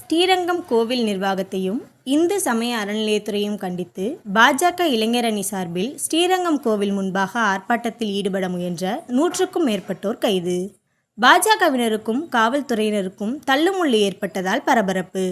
ஸ்ரீரங்கம் கோவில் நிர்வாகத்தையும் இந்து சமய அறநிலையத்துறையும் கண்டித்து பாஜக இளைஞரணி சார்பில் ஸ்ரீரங்கம் கோவில் முன்பாக ஆர்ப்பாட்டத்தில் ஈடுபட முயன்ற நூற்றுக்கும் மேற்பட்டோர் கைது. பாஜகவினருக்கும் காவல்துறையினருக்கும் தள்ளுமுள்ளு ஏற்பட்டதால் பரபரப்பு.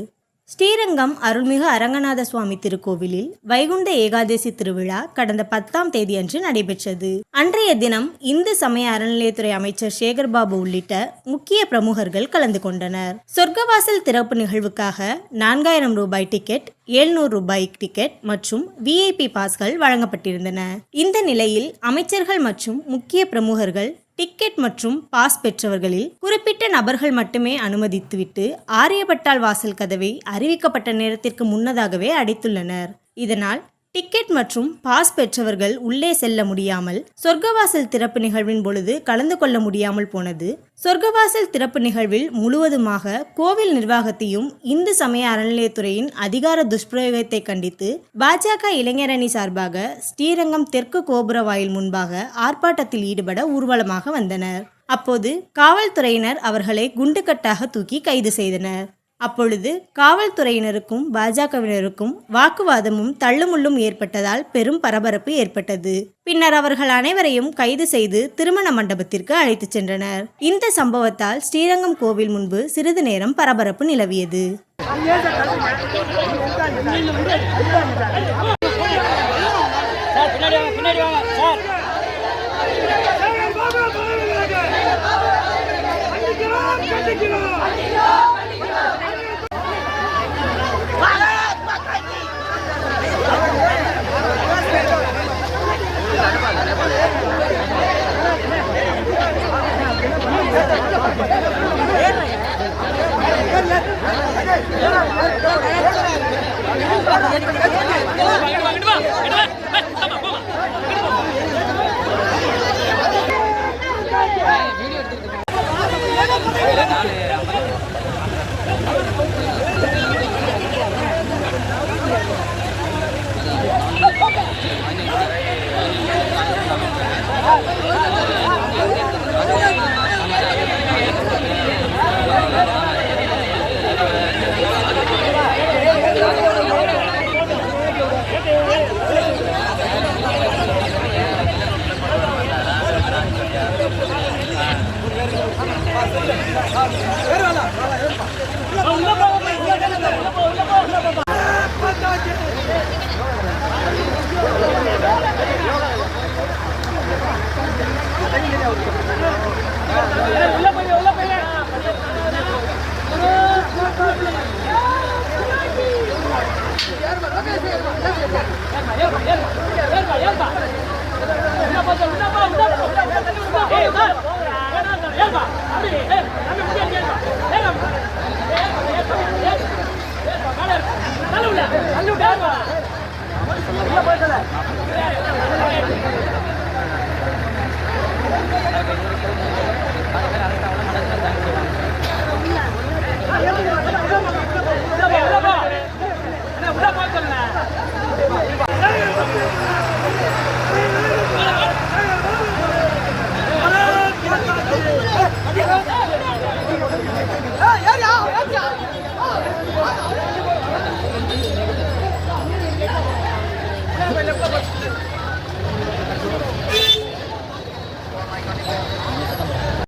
ஸ்ரீரங்கம் அருள்மிகு அரங்கநாத சுவாமி திருக்கோவிலில் வைகுண்ட ஏகாதசி திருவிழா கடந்த பத்தாம் தேதியன்று நடைபெற்றது. அன்றைய தினம் இந்து சமய அறநிலையத்துறை அமைச்சர் சேகர்பாபு உள்ளிட்ட முக்கிய பிரமுகர்கள் கலந்து கொண்டனர். சொர்க்கவாசல் திறப்பு நிகழ்வுக்காக நான்காயிரம் ரூபாய் டிக்கெட் எழுநூறு ரூபாய் டிக்கெட் மற்றும் விஐபி பாஸ்கள் வழங்கப்பட்டிருந்தன. இந்த நிலையில் அமைச்சர்கள் மற்றும் முக்கிய பிரமுகர்கள் டிக்கெட் மற்றும் பாஸ் பெற்றவர்களில் குறிப்பிட்ட நபர்கள் மட்டுமே அனுமதித்துவிட்டு ஆரியப்பட்டால் வாசல் கதவை அறிவிக்கப்பட்ட நேரத்திற்கு முன்னதாகவே அடைத்துள்ளனர். இதனால் டிக்கெட் மற்றும் பாஸ் பெற்றவர்கள் உள்ளே செல்ல முடியாமல் சொர்க்கவாசல் திறப்பு நிகழ்வின் பொழுது கலந்து கொள்ள முடியாமல் போனது. சொர்க்கவாசல் திறப்பு நிகழ்வில் முழுவதுமாக கோவில் நிர்வாகத்தையும் இந்து சமய அறநிலையத்துறையின் அதிகார துஷ்பிரயோகத்தை கண்டித்து பாஜக இளைஞரணி சார்பாக ஸ்ரீரங்கம் தெற்கு கோபுர வாயில் முன்பாக ஆர்ப்பாட்டத்தில் ஈடுபட ஊர்வலமாக வந்தனர். அப்போது காவல்துறையினர் அவர்களை குண்டுக்கட்டாக தூக்கி கைது செய்தனர். அப்பொழுது காவல்துறையினருக்கும் பாஜகவினருக்கும் வாக்குவாதமும் தள்ளுமுள்ளும் ஏற்பட்டதால் பெரும் பரபரப்பு ஏற்பட்டது. பின்னர் அவர்கள் அனைவரையும் கைது செய்து திருமண மண்டபத்திற்கு அழைத்துச் சென்றனர். இந்த சம்பவத்தால் ஸ்ரீரங்கம் கோவில் முன்பு சிறிது நேரம் பரபரப்பு நிலவியது. Sir Ele? உள்ள Hemen yapma başlıyor.